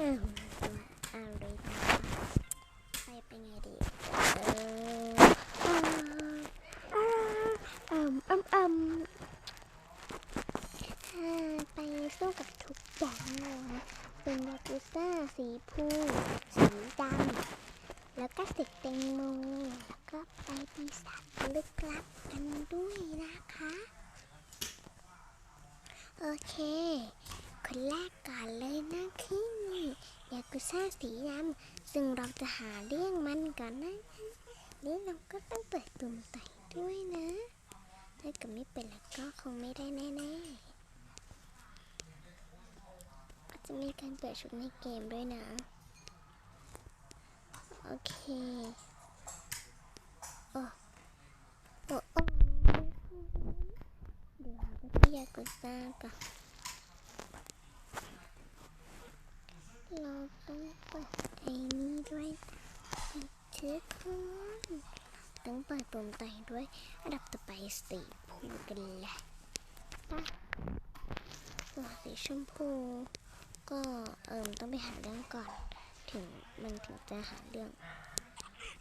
ออะไรนะไปเป็นไงดีเอออืมอืมอืมอืมอ่าไปสู้กับทุกอย่างเลยนะเป็นยากุซ่าสีพูสีดำแล้วก็สีแตงโมแล้วก็ไปปีศาจลึกลับกันด้วยนะคะ โอเค คนแรกก่อนเลยนะคือ ยากุซ่าสีดำซึ่งเราจะหาเรื่องมันก่อนนะนี่เราก็ต้องเปิดตุ่มไต่ด้วยนะ ถ้าเกิดไม่เป็นแล้วก็คงไม่ได้แน่ๆอาจจะมีการเปิดชุดในเกมด้วยนะ โอเค โอ้โอ้โอ้เดี๋ยวเราไปที่ยากุซ่าก่อน เราต้องเปิดไอ้นี่ด้วยทุกคนต้องเปิดปุ่มไต่ด้วย อันดับต่อไปสีพูกันเลยป่ะส่วนสีชมพู ก็เอิมต้องไปหาเรื่องก่อน ถึงมันถึงจะหาเรื่อง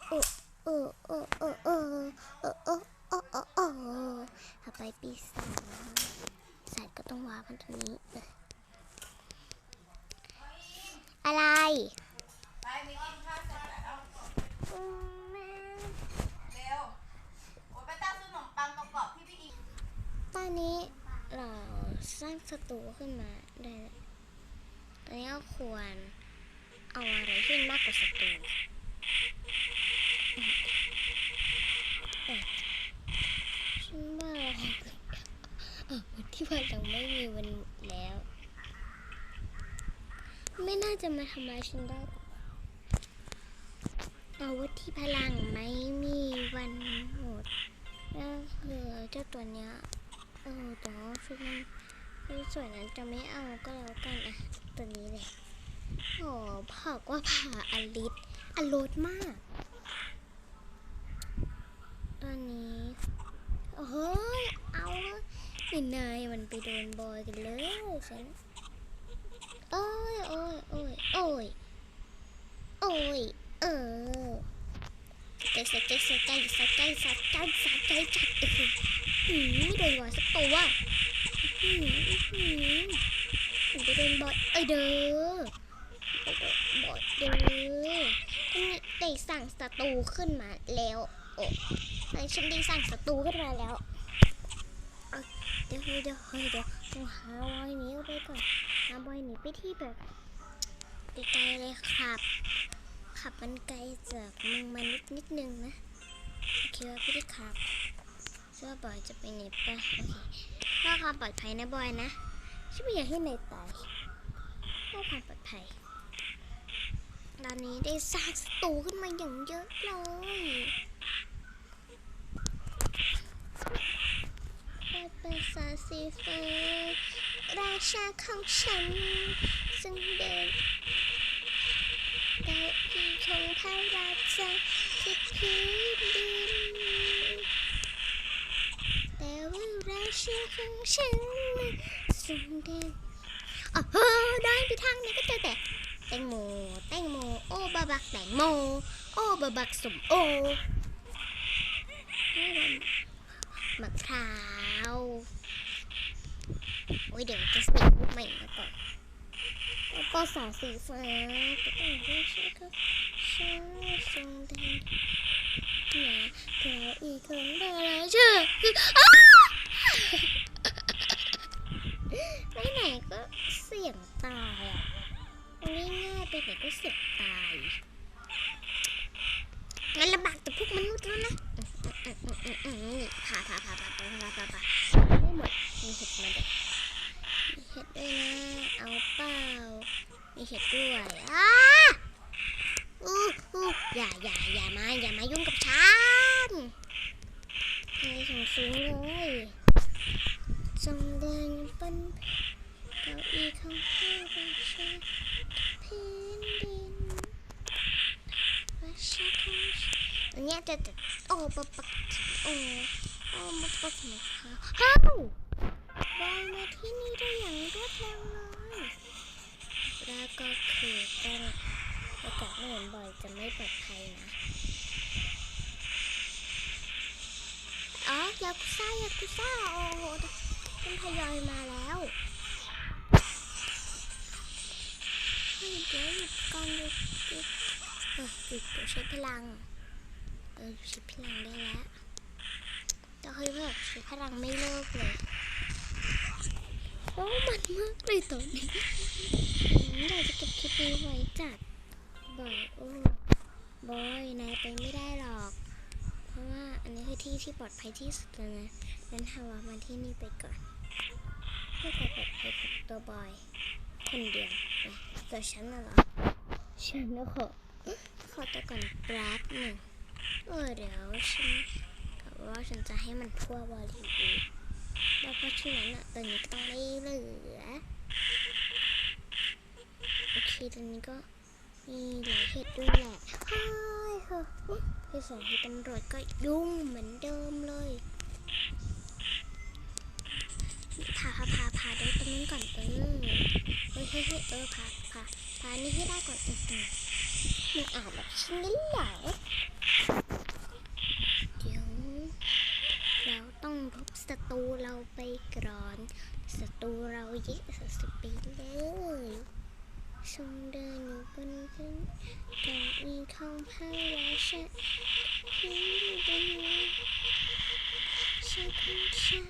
โอ้โอ้โอ้โอ้โอ้โอ้โอ้โอ้โอ้โอ้ถ้าไปปีศาจปีศาจก็ต้องวางกันตรงนี้ อะไร็จแล้วตอนนี้เราสร้างสตูขึ้นมาได้อนนี้ก็ควรเอาอะไรขึ้นมากกว่าสตูฉันว่าเราเที่ว่าเราไม่มีวัน ไม่น่าจะมาทำร้ายฉันได้อกเอาว่าที่พลังไม่มีวันหมดก็คือเจ้าตัวเนี้ยเออแต่ว่าชุดนั้นชุดสวยนั้นจะไม่เอาก็แล้วกันอะตัวนี้เลยโอ้ผักว่าผ่าอลิสอลดมาก ตอนนี้เฮ้ยเอาไอ้นายมันไปโดนบอยกันเลยฉัน โอ้ยโอ้ยโอ้ยโอ้ยโอ้ยเออใจใสะใจใสะใจใสะใจใสะใจใสะใจจัดอืมไม่โดนวาสักตัวหืมหืมไปโดนบอดเอ้ยเด้อบอดเด้อนี่ได้สั่งศัตรูขึ้นมาแล้วโอ้ไอฉันได้สั่งศัตรูขึ้นมาแล้วเดี๋ยวเดี๋ยวเดี๋ยวต้องหาบอยหนีไปก่อน หาบอยหนีไปที่แบบไกลๆเลยครับ ขับมันไกลจากเมืองมานิดนิดนึงนะโอเคว่าพี่ได้ขับเชื่อบอยจะไปหนปโอเคเพื่อความปลอดภัยนะบอยนะฉันไม่อยากให้นายตายเพื่อความปลอดภัยตอนนี้ได้สร้างศัตรูขึ้นมาอย่างเยอะเลยได้เป็นสาสีฟ้าร ราชาของฉันซึ่งเดินเก้าอี้ของพระราชาที่พื้นดินแต่ว่าราชาของฉันสุดเด่นอ๋อเฮ้อเดินไปทางไหนก็เจอแต่แตงโมแตงโมโอ้บาบักแตงโมโอ้บาบักสมโอมะพร้าว โอ้ยเดี๋ยวจะสีรูปใหม่มาก่อนแล้วก็สาสีฟ้าก็ต้องเรียกชื่อเขาฉันทรงเด่นอย่าเธออีกคนเบออะไรชื่อคืออ้าไปไหนก็เสี่ยงตายอะง่ายๆไปไหนก็เสี่ยงตายงั้นลำบากแต่พวกมนุษย์แล้วนะอืมอืมอืมอืมอืมผ่าผ่าผ่าผ่าผ่าผ่าผ่าผ่าไม่หมดมีเห็ดมาด้วยมีเห็ ด้วยนะเอาเปล่ามีเห็ดด้วยอ้าอู้อู้อย่าอย่าอย่ามาอย่ามายุ่งกับฉันไอ้สูงสูงเลยจงเดินบนเก้าอี้ของพระราชาพื้นดินราชาของฉันอันนี้จะจะโอ้ปะปักโอ้โอ้มาปักหมดค่ะเฮ้า บอยมาที่นี่ได้อย่างรวดเร็วเลยแล้วก็คือต้องอากาศไม่เห็นบ่อยจะไม่ปลอดภัยนะ อ๋อยากุซ่ายากุซ่าโอ้โหมันทยอยมาแล้วเฮ้ยเดี๋ยวหยุดก่อนหยุดหยุดเออหยุดเดี๋ยวใช้พลัง เออใช้พลังได้แล้วแต่เฮ้ยแบบใช้พลังไม่เลิกเลย โอ้มันมากเลยตอนนี้เราจะเก็บคลิปนี้ไว้จัดบอยโอ้บอยนายไปไม่ได้หรอก เพราะว่าอันนี้คือที่ที่ปลอดภัยที่สุดแล้วนะนั้นฮาวามาที่นี่ไปก่อนเพื่อความปลอดภัยของตัวบอยคนเดียวนะตัวฉันน่ะเหรอฉันก็ขอขอตัวก่อนแป๊บหนึ่งเออเดี๋ยวฉันกะว่าฉันจะให้มันทั่วบริเวณ แล้วเพราะฉะนั้นอะตอนนี้ก็ต้องไม่เหลือ โอเคตอนนี้ก็มีหลายเหตุด้วยแหละเฮ้ยเฮ้ยคือสองที่ตำรวจก็ยุ่งเหมือนเดิมเลยพาพาพาพาเดินตรงนู้นก่อนเออเฮ้ยเฮ้ยเออพาพาพานี่ให้ได้ก่อนอือหือมันอาจแบบชิ้นนี้เหรอเดี๋ยวเราต้องลบ ศัตรูเราไปก่อนศัตรูเราเยอะสุดๆไปเลยทรงเดินอยู่บนพื้นเก้าอี้ของพระราชาที่เป็นชาของฉัน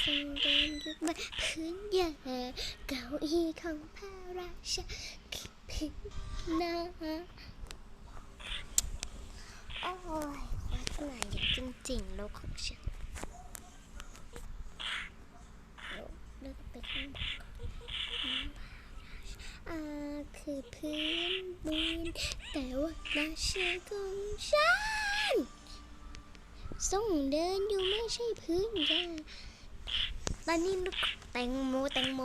ทรงเดินอยู่บนพื้นหญ้าเก้าอี้ของพระราชาพื้นหน้าโอ้ยลักษณะอย่างจริงๆโลกของฉันเราเลิกไปข้างบนก่อน อาคือพื้นดินแต่ว่าราชาของฉันส่งเดินอยู่ไม่ใช่พื้นหญ้าตอนนี้แตงโมแตงโม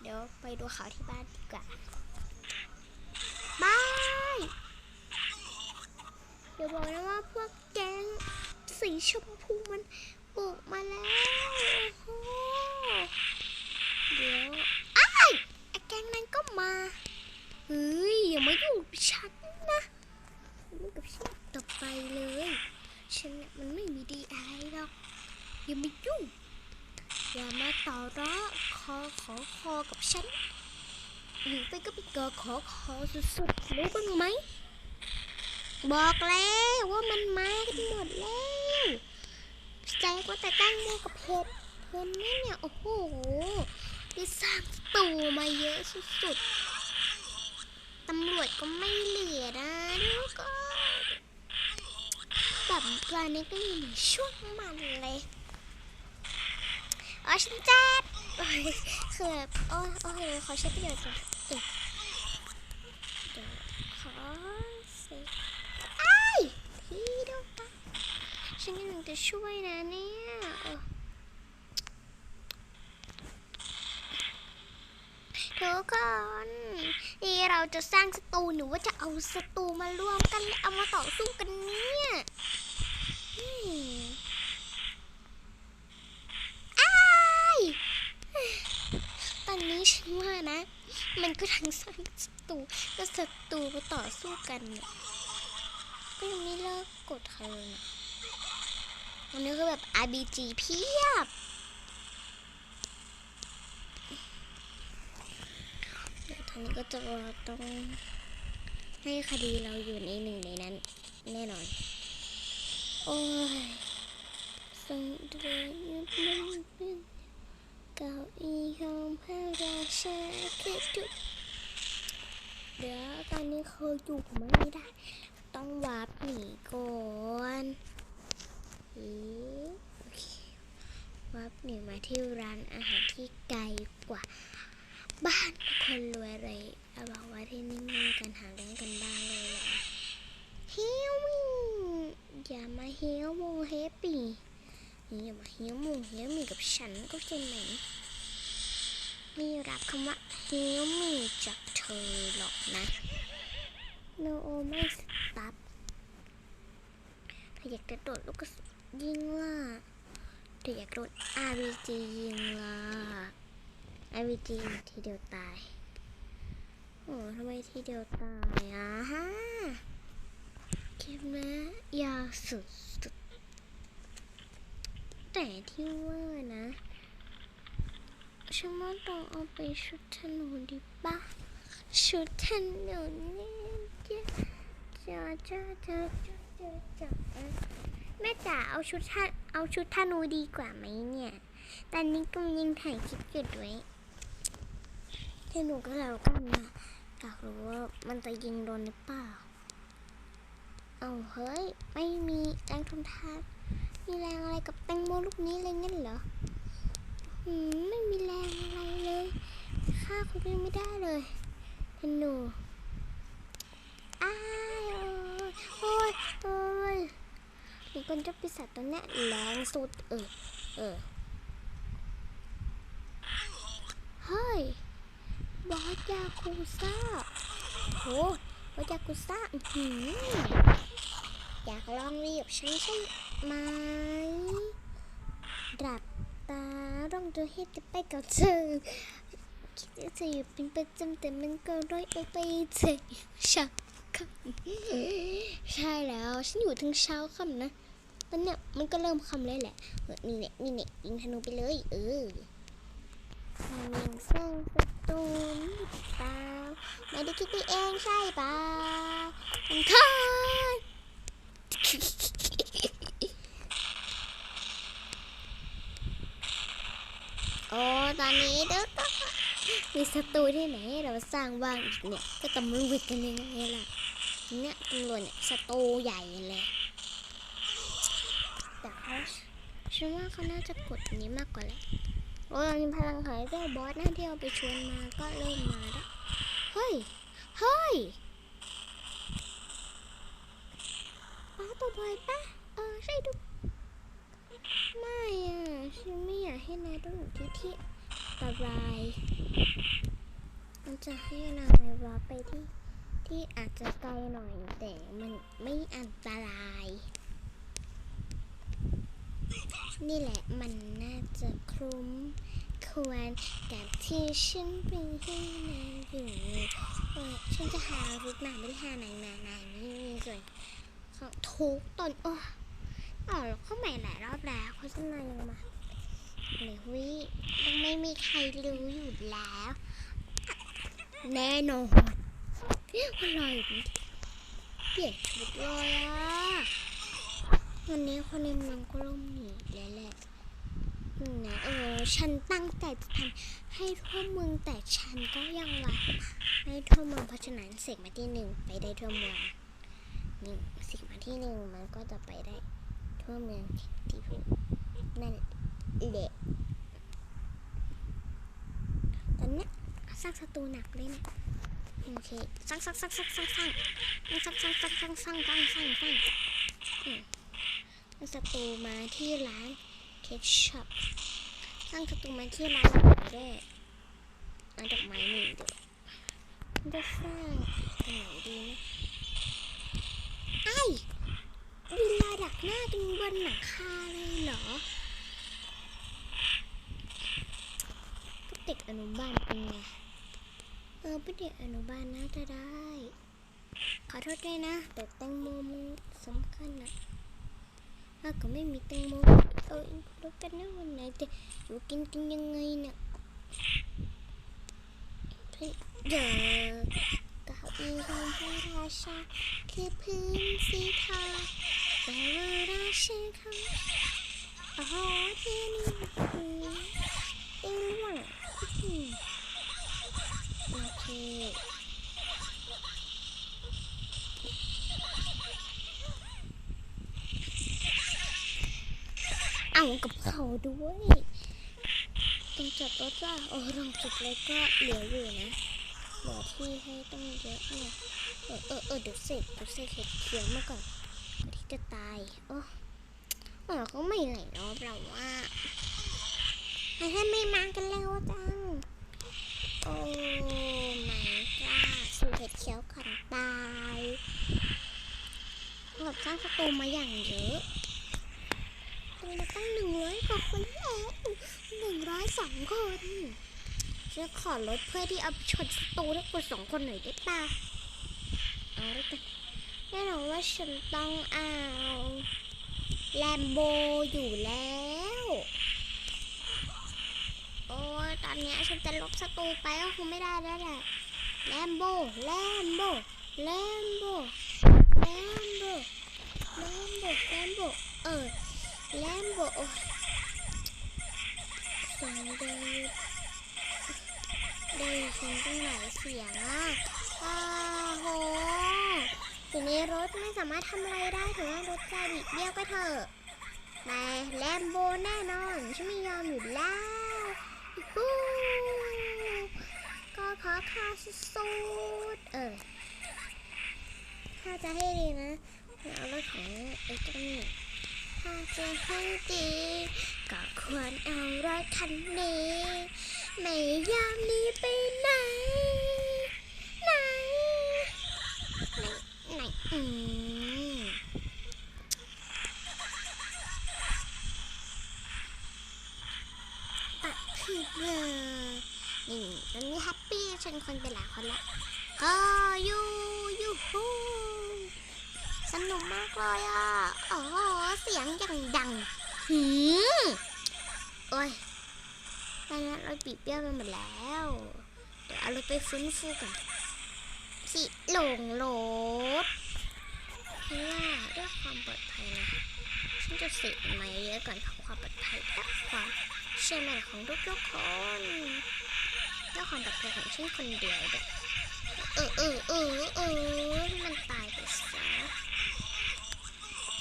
เดี๋ยวไปดูข่าวที่บ้านดีกว่าบายเดี๋ยวบอกนะว่าพวกแก๊งสีชมพูมันบุกมาแล้วโอ้โหเดี๋ยว ก๊งนั้นก็มา เฮ้ยอย่ามายุ่กับฉันนะอย่ามายุ่กับฉันต่อไปเลย ฉันน่ะมันไม่มีดีอะไรหรอก อย่ามายุ่ง อย่ามาต่อร้อคอขอคอกับฉันหรือไปก็ไปกอขอคอสุดๆรู้บ้างไหม บอกแล้วว่ามันมากันหมดแล้วแจกว่าแต่ตั้งโมกับเห็ดเห็นไหมเนี่ยโอ้โห ได้สร้างตูมาเยอะสุดๆ ตำรวจก็ไม่เหลือนะแล้วก็แบบตอนนี้ก็อยู่ในช่วงมันเลยอ๋อฉันแจ๊ดโอ้ยคือแบบโอ้ยโอ้ยขอใช้ประโยชน์ก่อนเดี๋ยวขอเสกไอ้ายพี่ดูปะฉันกำลังจะช่วยนะเนี่ยเออ ทุกคนนี่เราจะสร้างศัตรูหรือว่าจะเอาศัตรูมารวมกันแล้วเอามาต่อสู้กันเนี่ยอืมอ้ายตอนนี้ฉันว่านะ มันก็ทั้งสร้างศัตรูก็ศัตรูมาต่อสู้กันเนี่ยก็ยังไม่เลิกกดใครเลยนะอันนี้คือแบบ RBG เพียบ เดี๋ยวทางนี้ก็จะต้องให้คดีเราอยู่ในหนึ่งในนั้น แน่นอน โอ้ยทรงดินอยู่บนพื้นเก้าอี้ของพระราชาคือทุกเดี๋ยวตอนนี้เขาอยู่ไม่ได้ ต้องวาร์ปหนีก่อนอวาร์ปหนีมาที่ร้านอาหารที่ไกลกว่า บ้านคนรวยเลยเอาบอกว่าที่นี่มีการหาเลี้ยงกันบ้างเลยเหรอเฮียวมิอย่ามาเฮียวโมเฮปปี้อย่ามาเฮียวโมเฮียวมีกับฉันก็จะไหนไม่รับคำว่าเฮียวมีจากเธอหรอกนะ no ไม่สตับถ้าอยากกระโดดลูกกระสุนยิงล่ะถ้าอยากกระโดด RPG ยิงล่ะ ไอวีจีทีเดียวตาย โอ้ทำไมทีเดียวตายอะฮะเก็บนะยาวสุดสุด แต่ที่ว่านะฉันว่าต้องเอาไปชุดธนูดีป่ะชุดธนูเนี่ยจะจะจะจะจะจะจะแม่จ๋าเอาชุดท่าเอาชุดธนูดีกว่าไหมเนี่ย ตอนนี้กำลังถ่ายคลิปอยู่ด้วย ธนูก็แล้วกันนะอยากรู้ว่ามันจะยิงโดนหรือเปล่า เอาเฮ้ย ไม่มีแรงทนทานมีแรงอะไรกับแตงโมลูกนี้เลยงั้นเหรอหืมไม่มีแรงอะไรเลยฆ่าคนอื่นไม่ได้เลยธนูอ้ายโอ้ยโอ้ยมีคนเจะปีศาจตัวเนี้ยแรงสุดเออเออเฮ้ย บอสยาคูซ่าโหบอสยาคูซ่าหืออยากลองเรียบฉันใช่ไหมดับตาร้องตัวให้ติดไปกับเธอคิดว่าจะอยู่เป็นประจำแต่มันก็ร้อยเอาไปเจ็ชักใช่แล้วฉันอยู่ถึงเช้าค่ำนะตอนเนี้ยมันก็เริ่มค่ำแล้วแหละเนี่เนี่ยนี่เนี่ยยิงธนูไปเลย เออมันยังสร้าง ตูหรือเปล่าไม่ได้คิดไปเองใช่เปะมันคอยโอ้ตอนนี้เด้อมีศัตรูที่ไหนเราสร้างบ้างอีกเนี่ยก็ตำรวจกันยังไงล่ะเนี่ยตำรวจเนี่ยศัตรูใหญ่เลยแต่เขาฉันว่าเขาน่าจะกดนี้มากกว่าแหละ โอ้ยมีพลังหายเจ้าบอสนะที่เอาไปชวนมาก็เริ่มมาแล้ว เฮ้ย เฮ้ยป้าตัวบอยปะเออใช่ดู ไม่อะฉันไม่อยากให้นายต้องอยู่ที่ที่อันตรายมันจะให้นายรอไปที่ที่อาจจะไกลหน่อยแต่มันไม่อันตราย นี่แหละมันน่าจะคุ้มควรกับที่ฉันเป็นให้นายอยู่เออฉันจะหารุกนาไม่ได้หานายนายนายนี่มีส่วนของทุกตนโอ้อ๋อเข้าใหม่หลายรอบแล้วโฆษณายังมาเลยวิต้องไม่มีใครรู้อยู่แล้ว แน่นอนคนรออยู่นี่เปลี่ยนชุดเลยอะ วันนี้คนในเมืองก็ร่มหนีแล้วแหละนะเออฉันตั้งใจจะทำให้ทั่วเมืองแต่ฉันก็ยังหวังให้ทั่วเมืองเพราะฉะนั้นเสกมาที่หนึ่งไปได้ทั่วเมืองหนึ่งเสกมาที่หนึ่งมันก็จะไปได้ทั่วเมืองที่พูดนั่นแหละตอนนี้สร้างศัตรูหนักเลยนะโอเคสร้างสร้างสร้างสร้างสร้างสร้างสร้างสร้างสร้างสร้างสร้างสร้าง สร้างศัตรูมาที่ร้านเคชช็อปสร้างศัตรูมาที่ร้านได้เอาดอกไม้หนึ่งเดี๋ยวจะสร้างตรงไหนดีนะไอ้วิลาดักหน้าตรงบนหลังคาเลยเหรอพวกเด็กอนุบาลเป็นไงเออพวกเด็กอนุบาลน่าจะได้ ขอโทษด้วยนะแต่แตงโมมันสำคัญนะ้าก็ไม่มีแตงโมเออรู้กันนะวันไหนจะอยู่กินกันยังไงเนี่ยเพื่อเดี๋ยวเก้าอี้ของพระราชาคือพื้นสีทองแต่ว่าราชาเขาโอ้โหที่นี่คือเอ็งหวังอืมโอเค เอากับเขาด้วยต้องจับรถจ้าโอ้ลองจับเลยก็เหลืออยู่นะเหลือที่ให้ต้องเยอะหน่ยเออเออเออเดี๋ยวเสกเดี๋ยวเสกเห็ดเขียวมาก่อนที่จะตายโอ้เออเขาไม่ไหลรอบเราว่าไอ้ท่านไม่มากันแล้วจังโอ้ไม่จ้าสูเห็ดเขียวก่อนตายหลบสร้างศัตรูมาอย่างเยอะ ตรงนี้ตั้งหนึ่งร้อยกว่าคนแล้วหนึ่งร้อยสองคนฉันขอรถเพื่อที่เอาชนศัตรูทั้งหมดสองคนหน่อยได้ปะเอาแล้วกันแน่นอนว่าฉันต้องเอาแลมโบอยู่แล้ว โอ้ตอนนี้ฉันจะลบศัตรูไปก็คงไม่ได้แล้วแหละแลมโบแลมโบแลมโบแลมโบแลมโบแลมโบเออ แลมโบเสียงเดินได้ยินตั้งหลายเสียงอะอ้าโหทีนี้รถไม่สามารถทำอะไรได้ถึงว่ารถจะบิดเบี้ยวก็เถอะแต่แลมโบแน่นอนฉันไม่ยอมอยู่แล้วฮู้ก็ขอค่าสุดๆเออถ้าจะให้ดีนะเอารถของไอ้เจ้านี่ ถ้าจะให้ดี ก็ควรเอารถคันนี้ ไม่ยอมนีไปไหนไหน ไหน ไหน อืมตัดผิดเลยนี่ตอนนี้แฮปปี้ชนคนไปหลายคนละก็ยูยูฮู นุกมากเลยอะอ๋อเสียงอย่างดัง หืมโอ้ยตอนนี้เราปีเปี้ยวไปหมดแล้ว เดี๋ยวเอารถไปฟื้นฟูกันสิหลงรถเพราะว่าด้วยความปลอดภัยนะฉันจะเสกมาเยอะก่อนเพื่อความปลอดภัยและความเชื่อมั่นของทุกๆคนและความปลอดภัยของฉันคนเดียวด้วยเออเออเออเออให้มันตายไปซะ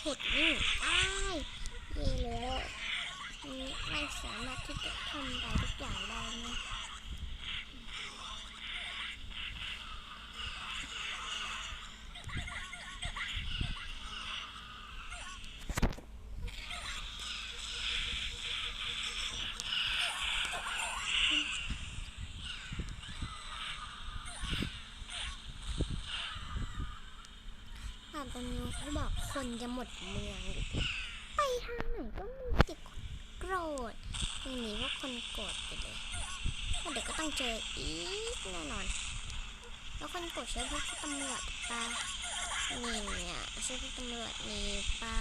เห็ดนี่ได้เย่แล้วไม่สามารถที่จะทำอะไรทุกอย่างได้นะตอนนี้เขาบอก คนจะหมดเมืองไปทางไหนก็มีแต่คนโกรธอย่างนี้ว่าคนโกรธไปเลยเดี๋ยวก็ต้องเจออีกแน่นอน แล้วคนโกรธใช่พวกตำรวจปะนี่เนี่ยใช่พวกตำรวจนี่ปะ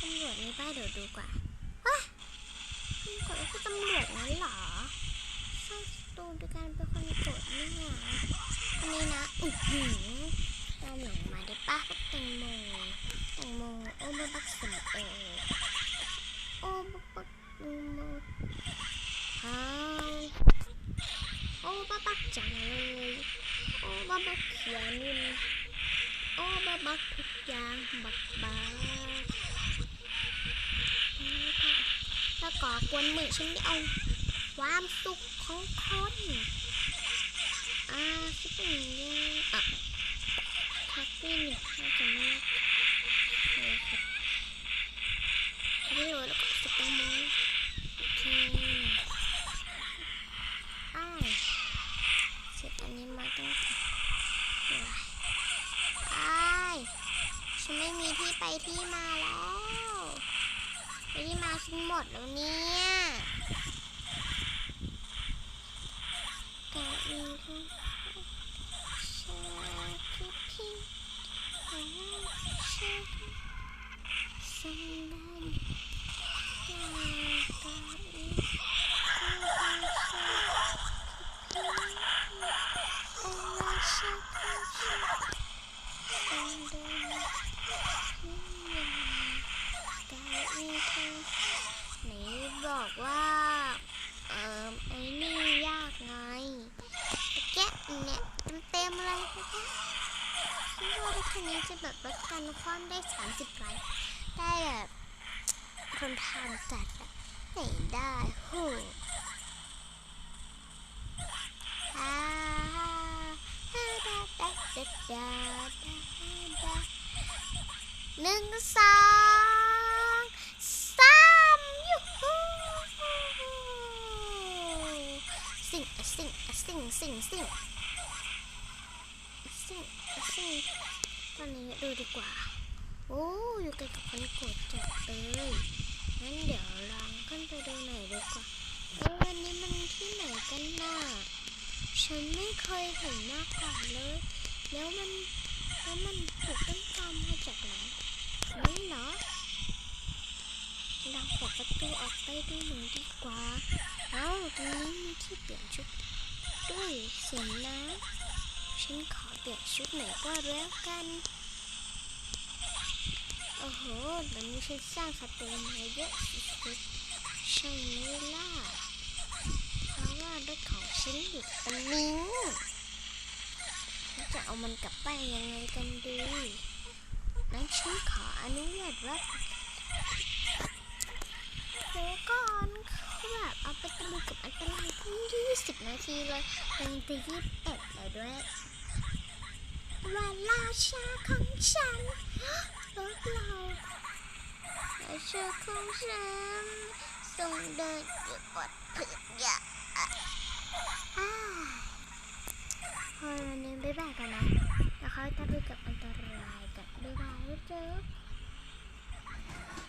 ตำรวจนี่ป้าเดี๋ยวดูกว่าว้าคนโกรธคือตำรวจนั้นเหรอสร้างตูด้วยการเป็นคนโกรธนี่หรออันนี้นะอือหือตามหลังมาได้ป้าพวกแตงโมแตงโมโอ้มาบักสมโอโอ้บักบักแตงโมฮายโอ้บักบักจังเลยโอ้บักบักเขียนินโอ้ บักทุกอย่างบักบักแล้วก็กวนมือฉันไม่เอาความสุขของคนอ่าคิดเป็นอย่งนี้อะท็กซี่นี่น่าจะไม่เลยครับไม่รู้แล้วก็สตางค์มือเคอ้ายเสร็จอันนี้มาตั้งแต่เมื่อไหร่อ้ายฉันไม่มีที่ไปที่มาแล้วไปที่ มาฉันหมดแล้วเนี่ยแต่มีทั้งชาคิพิงและชาสันดันยากาอีชาชาคิพิงโอลาชาคาชาสันดันยากาอีเธอไหนบอกว่า เอ่อไอ้นี่ยากไงตะแกะเนี่ยเต็มๆเลยตะแกะคิด มันนี้จะแบบลดการคว่ำได้ 30ไลค์ได้แบบทนทานจัดอะไหนได้โหฮ่าฮ่าฮ่าดาดาดาดาดาหนึ่งสองสามยูฮูสิ่งสิ่งสิ่งสิ่งสิ่งสิ่งสิ่ง ตอนนี้ดูดีกว่า โอ้อยู่ใกล้กับคนกดจัดเลยงั้นเดี๋ยวลองขึ้นไปดูไหนดีกว่าเออวันนี้มันที่ไหนกันน่ะฉันไม่เคยเห็นมาก่อนเลย แล้วมันแล้วมันถูกต้นตำมาจากไหนนี่เหรอเราขอประตูออกไปดูหนึ่งดีกว่า เอ้าตรงนี้มีที่เปลี่ยนชุดด้วยเสียงนะ ฉันขอ ปลี่ยนชุดไหนก็แล้วกัน โอ้โหตอนนี้ฉันสร้างศัตรูมาเยอะสุดๆใช่ไหมล่ะ เพราะว่ารถของฉันอยู่ตรงนี้จะเอามันกลับไปยังไงกันดีนั้นฉันขออนุญาตรับเดี๋ยวก่อนคือแบบเอาไปตะลุยกับอันตรายตั้งยี่สิบนาทีเลยเป็นตียี่สิบเอ็ดแล้วด้วย วันราชาของฉันรถเราราชาของฉันทรงเดินอยู่บนพื้นหญ้าพอวันนี้บ๊ายบายกันนะ แล้วเขาจะไปเกับอันตรายกันบ๊ายบายแล้วเจอ